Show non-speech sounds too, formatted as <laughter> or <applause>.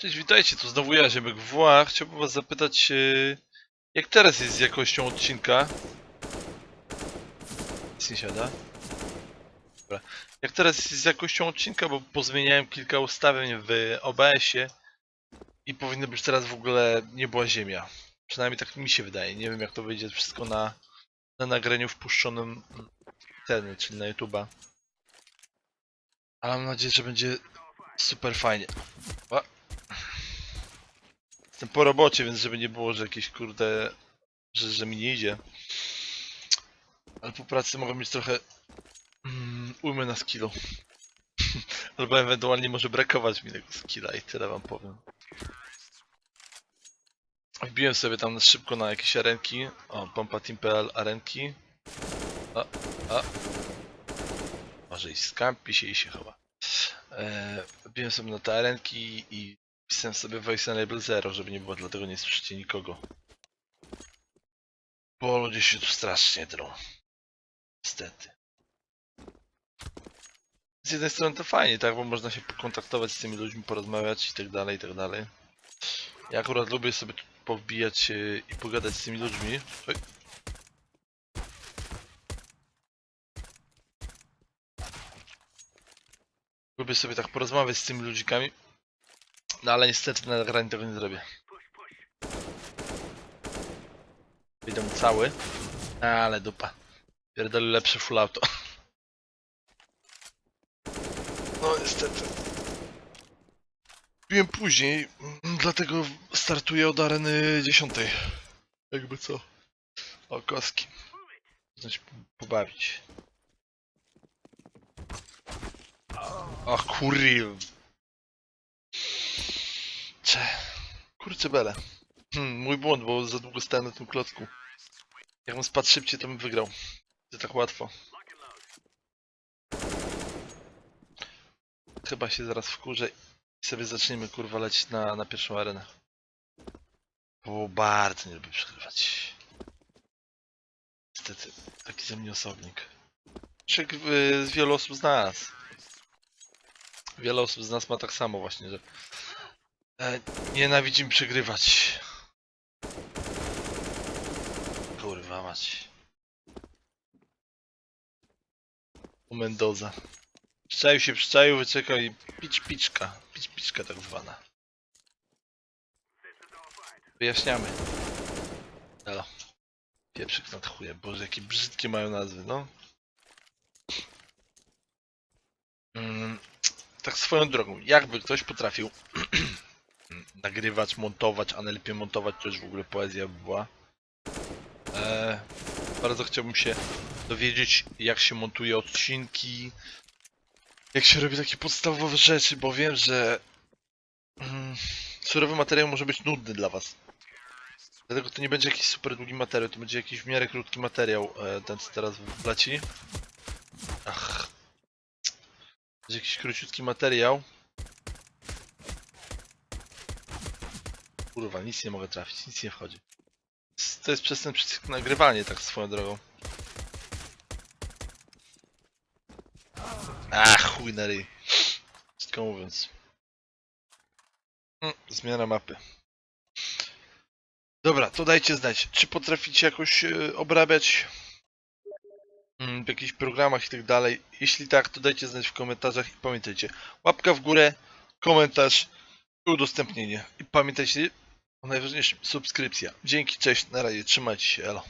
Cześć, witajcie, tu znowu ja, Ziemek WA. Chciałbym was zapytać, e, jak teraz jest z jakością odcinka? Nic nie siada. Dobra. Jak teraz jest z jakością odcinka, bo pozmieniałem kilka ustawień w OBS-ie i powinno być teraz w ogóle nie była ziemia. Przynajmniej tak mi się wydaje. Nie wiem jak to wyjdzie wszystko na, na nagraniu wpuszczonym ten, czyli na YouTube'a. Ale mam nadzieję, że będzie super fajnie. O. Jestem po robocie, więc żeby nie było, że jakieś kurde, że, że mi nie idzie. Ale po pracy mogę mieć trochę mm, ujmy na skillu. <laughs> Albo ewentualnie może brakować mi tego skilla i tyle wam powiem. Wbiłem sobie tam szybko na jakieś arenki. O, Pompa Team.pl arenki. A, a. Może i skampi się i się chowa. Eee, wbiłem sobie na te arenki i Pisałem sobie voice enable 0, żeby nie było, dlatego nie słyszycie nikogo. Bo ludzie się tu strasznie drą. Niestety. Z jednej strony to fajnie, tak, bo można się pokontaktować z tymi ludźmi, porozmawiać i tak dalej, i tak dalej. Ja akurat lubię sobie tu powbijać i pogadać z tymi ludźmi. Oj. Lubię sobie tak porozmawiać z tymi ludzikami. No ale niestety na nagraniu tego nie zrobię. Mu cały. Ale dupa. Pierdolę lepsze full auto. No niestety. Piłem później, mm, dlatego startuję od areny 10. Jakby co. O, koski. Znaczy pobawić. O kurwa. Kurczę bele. Hmm, mój błąd, bo za długo stałem na tym klocku. Jakbym spadł szybciej, to bym wygrał. To tak łatwo. Chyba się zaraz wkurzę i sobie zaczniemy kurwa lecieć na, na pierwszą arenę. Bo bardzo nie lubię przegrywać. Niestety, taki ze mnie osobnik. Czek, y, wielu osób z nas. Wiele osób z nas ma tak samo właśnie, że E, nienawidzimy przegrywać. Kurwa mać. U Mendoza. Przyczaił się, przyczaił, wyczekał i pić piczka. Pić piczka tak zwana. Wyjaśniamy. Elo. Pieprzyk nad chujem. Boże, jakie brzydkie mają nazwy, no. Mm, tak swoją drogą, jakby ktoś potrafił <clears throat> nagrywać, montować, a najlepiej montować to już w ogóle poezja by była. Eee, bardzo chciałbym się dowiedzieć, jak się montuje odcinki, jak się robi takie podstawowe rzeczy, bo wiem, że mm, surowy materiał może być nudny dla was. Dlatego to nie będzie jakiś super długi materiał, to będzie jakiś w miarę krótki materiał, e, ten co teraz wleci. Ach. Będzie jakiś króciutki materiał. Kurwa, nic nie mogę trafić, nic nie wchodzi. To jest przez ten przycisk nagrywanie, tak swoją drogą. Ach, chuj na ryj. Wszystko mówiąc. Mm, zmiana mapy. Dobra, to dajcie znać, czy potraficie jakoś e, obrabiać mm, w jakichś programach i tak dalej. Jeśli tak, to dajcie znać w komentarzach i pamiętajcie, łapka w górę, komentarz udostępnienie. I pamiętajcie o najważniejszym, subskrypcja. Dzięki, cześć, na razie, trzymajcie się, elo.